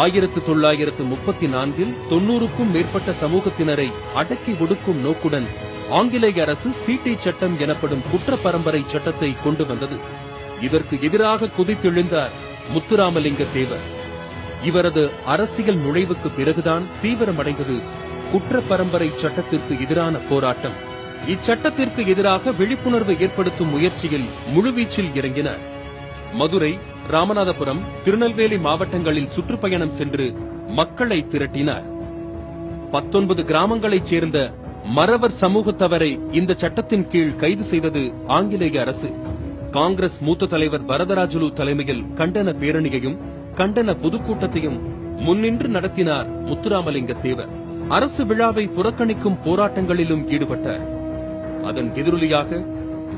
ஆயிரத்து தொள்ளாயிரத்து முப்பத்தி நான்கில் தொன்னூறுக்கும் மேற்பட்ட சமூகத்தினரை அடக்கி ஒடுக்கும் நோக்குடன் ஆங்கிலேய அரசு சீட்டை சட்டம் எனப்படும் குற்ற பரம்பரை சட்டத்தை கொண்டு வந்தது. இதற்கு எதிராக குதித்தெழுந்தார் முத்துராமலிங்க தேவர் இவரது அரசியல் நுழைவுக்கு பிறகுதான் தீவிரமடைந்தது குற்ற பரம்பரை சட்டத்திற்கு எதிரான போராட்டம். இச்சட்டத்திற்கு எதிராக விழிப்புணர்வு ஏற்படுத்தும் முயற்சியில் முழுவீச்சில் இறங்கினார். மதுரை ராமநாதபுரம் திருநெல்வேலி மாவட்டங்களில் சுற்றுப்பயணம் சென்று மக்களை திரட்டினார். பத்தொன்பது கிராமங்களைச் சேர்ந்த மறவர் சமூகத்தவரை இந்த சட்டத்தின் கீழ் கைது செய்தது ஆங்கிலேய அரசு. காங்கிரஸ் மூத்த தலைவர் வரதராஜுலு தலைமையில் கண்டன பேரணியையும் கண்டன பொதுக்கூட்டத்தையும் முன்னின்று நடத்தினார் முத்துராமலிங்க தேவர் அரசு விழாவை புறக்கணிக்கும் போராட்டங்களிலும் ஈடுபட்டார். அதன் எதிரொலியாக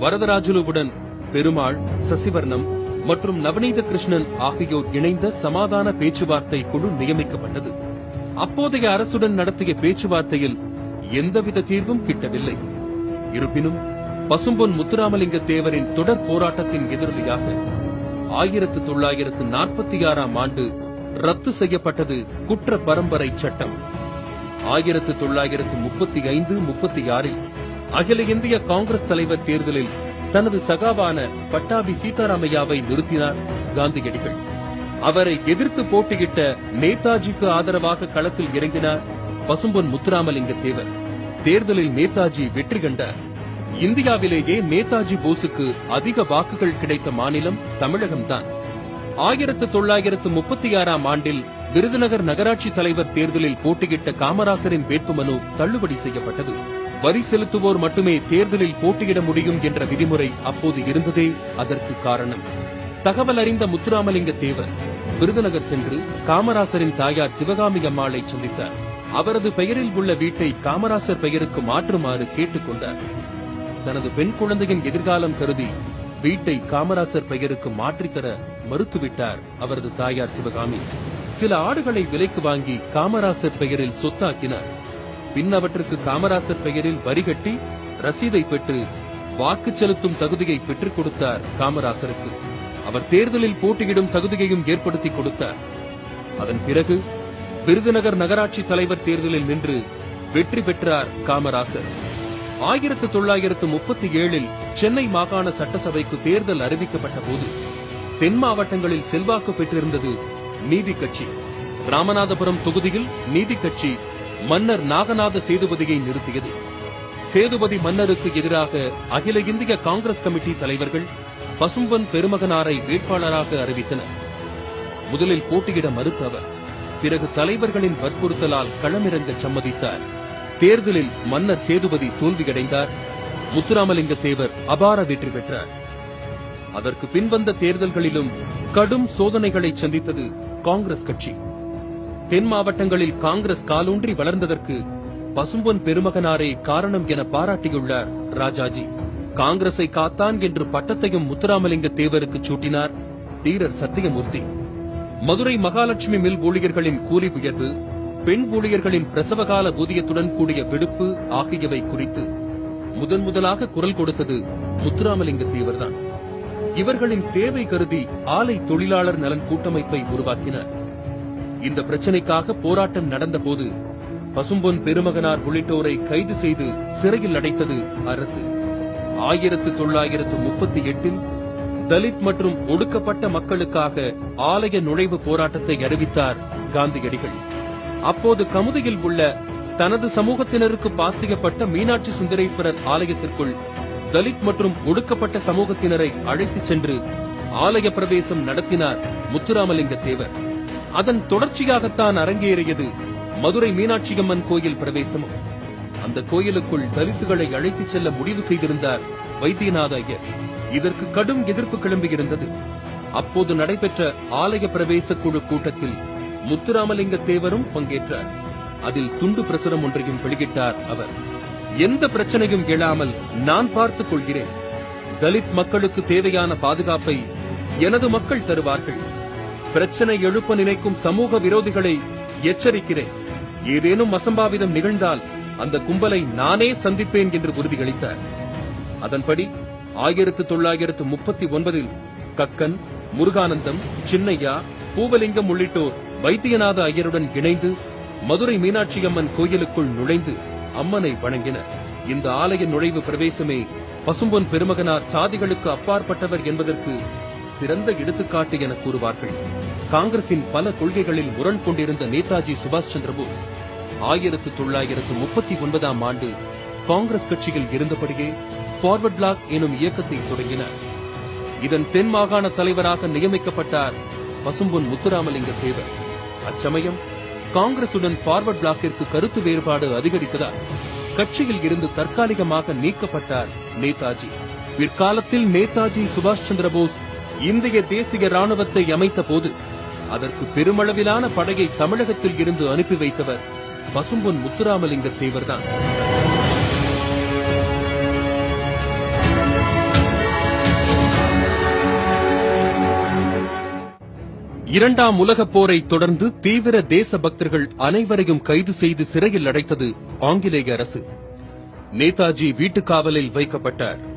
வரதராஜுலுவுடன் பெருமாள் சசிவர்ணம் மற்றும் நவநீத கிருஷ்ணன் ஆகியோர் இணைந்த சமாதான பேச்சுவார்த்தை குழு நியமிக்கப்பட்டது. அப்போதைய அரசுடன் நடத்திய பேச்சுவார்த்தையில் எந்தவித தீர்வும் கிட்டவில்லை. இருப்பினும் பசும்பொன் முத்துராமலிங்க தேவரின் தொடர் போராட்டத்தின் எதிரொலியாக ஆயிரத்து தொள்ளாயிரத்து நாற்பத்தி ஆறாம் ஆண்டு ரத்து செய்யப்பட்டது குற்ற பரம்பரை சட்டம். ஆயிரத்து தொள்ளாயிரத்து முப்பத்தி ஐந்து முப்பத்தி ஆறில் அகில இந்திய காங்கிரஸ் தலைவர் தேர்தலில் தனது சகாவான பட்டாபி சீதாராமையாவை நிறுத்தினார் காந்தியடிகள் அவரை எதிர்த்து போட்டியிட்ட நேதாஜிக்கு ஆதரவாக களத்தில் இறங்கினார் பசும்பொன் முத்துராமலிங்க தேவர் தேர்தலில் நேதாஜி வெற்றி கண்டார். இந்தியாவிலேயே நேதாஜி போஸுக்கு அதிக வாக்குகள் கிடைத்த மாநிலம் தமிழகம்தான். ஆயிரத்து தொள்ளாயிரத்து முப்பத்தி ஆறாம் ஆண்டில் விருதுநகர் நகராட்சி தலைவர் தேர்தலில் போட்டியிட்ட காமராசரின் வேட்புமனு தள்ளுபடி செய்யப்பட்டது. வரி செலுத்துவோர் மட்டுமே தேர்தலில் போட்டியிட முடியும் என்ற விதிமுறை அப்போது இருந்ததே அதற்கு காரணம். தகவல் அறிந்த முத்துராமலிங்க தேவர் விருதுநகர் சென்று காமராசரின் தாயார் சிவகாமி அம்மாளை சந்தித்தார். அவரது பெயரில் உள்ள வீட்டை காமராசர் பெயருக்கு மாற்றுமாறு கேட்டுக்கொண்டார் தனது பெண் குழந்தையின் எதிர்காலம் கருதி வீட்டை காமராசர் பெயருக்கு மாற்றித்தர மறுத்துவிட்டார் அவரது தாயார் சிவகாமி. சில ஆடுகளை விலைக்கு வாங்கி காமராசர் பெயரில் சொத்தாக்கினார். பின் அவற்றுக்கு காமராசர் பெயரில் வரிகட்டி ரசீதை பெற்று வாக்கு செலுத்தும் தகுதியை பெற்றுக் கொடுத்தார் காமராசருக்கு. அவர் தேர்தலில் போட்டியிடும் தகுதியையும் ஏற்படுத்தி கொடுத்தார். அதன் பிறகு விருதுநகர் நகராட்சி தலைவர் தேர்தலில் நின்று வெற்றி பெற்றார் காமராசர். ஆயிரத்து தொள்ளாயிரத்து முப்பத்தி ஏழில் சென்னை மாகாண சட்டசபைக்கு தேர்தல் அறிவிக்கப்பட்ட போது தென் மாவட்டங்களில் செல்வாக்கு பெற்றிருந்தது நீதி கட்சி. ராமநாதபுரம் தொகுதியில் நீதி கட்சி மன்னர் நாகநாத சேதுபதியை நிறுத்தியது. சேதுபதி மன்னருக்கு எதிராக அகில இந்திய காங்கிரஸ் கமிட்டி தலைவர்கள் பசும்பன் பெருமகனாரை வேட்பாளராக அறிவித்தனர். முதலில் போட்டியிட மறுத்த அவர் பிறகு தலைவர்களின் வற்புறுத்தலால் களமிறங்க சம்மதித்தார். தேர்தலில் மன்னர் சேதுபதி தோல்வியடைந்தார். முத்துராமலிங்க தேவர் அபார வெற்றி பெற்றார். அதற்கு பின்வந்த தேர்தல்களிலும் கடும் சோதனைகளை சந்தித்தது காங்கிரஸ் கட்சி. தென் மாவட்டங்களில் காங்கிரஸ் காலூன்றி வளர்ந்ததற்கு பசும்பொன் பெருமகனாரே காரணம் என பாராட்டியுள்ளார் ராஜாஜி. காங்கிரஸை காத்தான் என்று பட்டத்தையும் முத்துராமலிங்க தேவருக்கு சூட்டினார் தீரர் சத்தியமூர்த்தி. மதுரை மகாலட்சுமி மில் ஊழியர்களின் கூலி உயர்வு பெண் ஊழியர்களின் பிரசவகால ஊதியத்துடன் கூடிய விடுப்பு ஆகியவை குறித்து முதன் முதலாக குரல் கொடுத்தது முத்துராமலிங்க தேவர்தான். இவர்களின் தேவை கருதி ஆலை தொழிலாளர் நலன் கூட்டமைப்பை உருவாக்கினார். இந்த பிரச்சனைக்காக போராட்டம் நடந்தபோது பசும்பொன் பெருமகனார் உள்ளிட்டோரை கைது செய்து சிறையில் அடைத்தது அரசு. ஆயிரத்து தொள்ளாயிரத்து முப்பத்தி எட்டில் தலித் மற்றும் ஒடுக்கப்பட்ட மக்களுக்காக ஆலய நுழைவு போராட்டத்தை அறிவித்தார் காந்தியடிகள். அப்போது கமுதியில் உள்ள தனது சமூகத்தினருக்கு பாத்தியப்பட்ட மீனாட்சி சுந்தரேஸ்வரர் ஆலயத்திற்குள் தலித் மற்றும் ஒடுக்கப்பட்ட சமூகத்தினரை அழைத்துச் சென்று ஆலய பிரவேசம் நடத்தினார் முத்துராமலிங்க தேவர் அதன் தொடர்ச்சியாகத்தான் அரங்கேறியது மதுரை மீனாட்சியம்மன் கோயில் பிரவேசமும். அந்த கோயிலுக்குள் தலித்துகளை அழைத்துச் செல்ல முடிவு செய்திருந்தார் வைத்தியநாத ஐயர். இதற்கு கடும் எதிர்ப்பு கிளம்பியிருந்தது. அப்போது நடைபெற்ற ஆலய பிரவேச குழு கூட்டத்தில் முத்துராமலிங்க தேவரும் பங்கேற்றார். அதில் துண்டு பிரசுரம் ஒன்றையும் வெளியிட்டார் அவர். எந்த பிரச்சனையும் எழாமல் நான் பார்த்துக் கொள்கிறேன். தலித் மக்களுக்கு தேவையான பாதுகாப்பை எனது மக்கள் தருவார்கள். பிரச்சனை எழுப்ப நினைக்கும் சமூக விரோதிகளை எச்சரிக்கிறேன். ஏதேனும் அசம்பாவிதம் நிகழ்ந்தால் அந்த கும்பலை நானே சந்திப்பேன் என்று உறுதியளித்தார். அதன்படி ஆயிரத்து தொள்ளாயிரத்து முப்பத்தி ஒன்பதில் கக்கன் முருகானந்தம் சின்னையா பூவலிங்கம் உள்ளிட்டோர் வைத்தியநாத ஐயருடன் இணைந்து மதுரை மீனாட்சி அம்மன் கோயிலுக்குள் நுழைந்து அம்மனை வணங்கினர். இந்த ஆலய நுழைவு பிரவேசமே பசும்பொன் பெருமகனார் சாதிகளுக்கு அப்பாற்பட்டவர் என்பதற்கு சிறந்த எடுத்துக்காட்டு என கூறுவார்கள். காங்கிரசின் பல கொள்கைகளில் முரண் கொண்டிருந்த நேதாஜி சுபாஷ் சந்திரபோஸ் ஆயிரத்து தொள்ளாயிரத்து முப்பத்தி ஒன்பதாம் ஆண்டு காங்கிரஸ் கட்சியில் இருந்தபடியே ஃபார்வர்ட் பிளாக் எனும் இயக்கத்தை தொடங்கினார். இதன் தென் மாகாண தலைவராக நியமிக்கப்பட்டார் பசும்பொன் முத்துராமலிங்க தேவர். அச்சமயம் காங்கிரசுடன் ஃபார்வர்ட் பிளாக்கிற்கு கருத்து வேறுபாடு அதிகரித்ததால் கட்சியில் இருந்து தற்காலிகமாக நீக்கப்பட்டார் நேதாஜி. பிற்காலத்தில் நேதாஜி சுபாஷ் சந்திர போஸ் இந்திய தேசிய ராணுவத்தை அமைத்த போது அதற்கு பெருமளவிலான படையை தமிழகத்தில் இருந்து அனுப்பி வைத்தவர் பசும்பொன் முத்துராமலிங்க தேவர்தான் இரண்டாம் உலகப் போரை தொடர்ந்து தீவிர தேச பக்தர்கள் அனைவரையும் கைது செய்து சிறையில் அடைத்தது ஆங்கிலேய அரசு. நேதாஜி வீட்டுக் காவலில் வைக்கப்பட்டார்.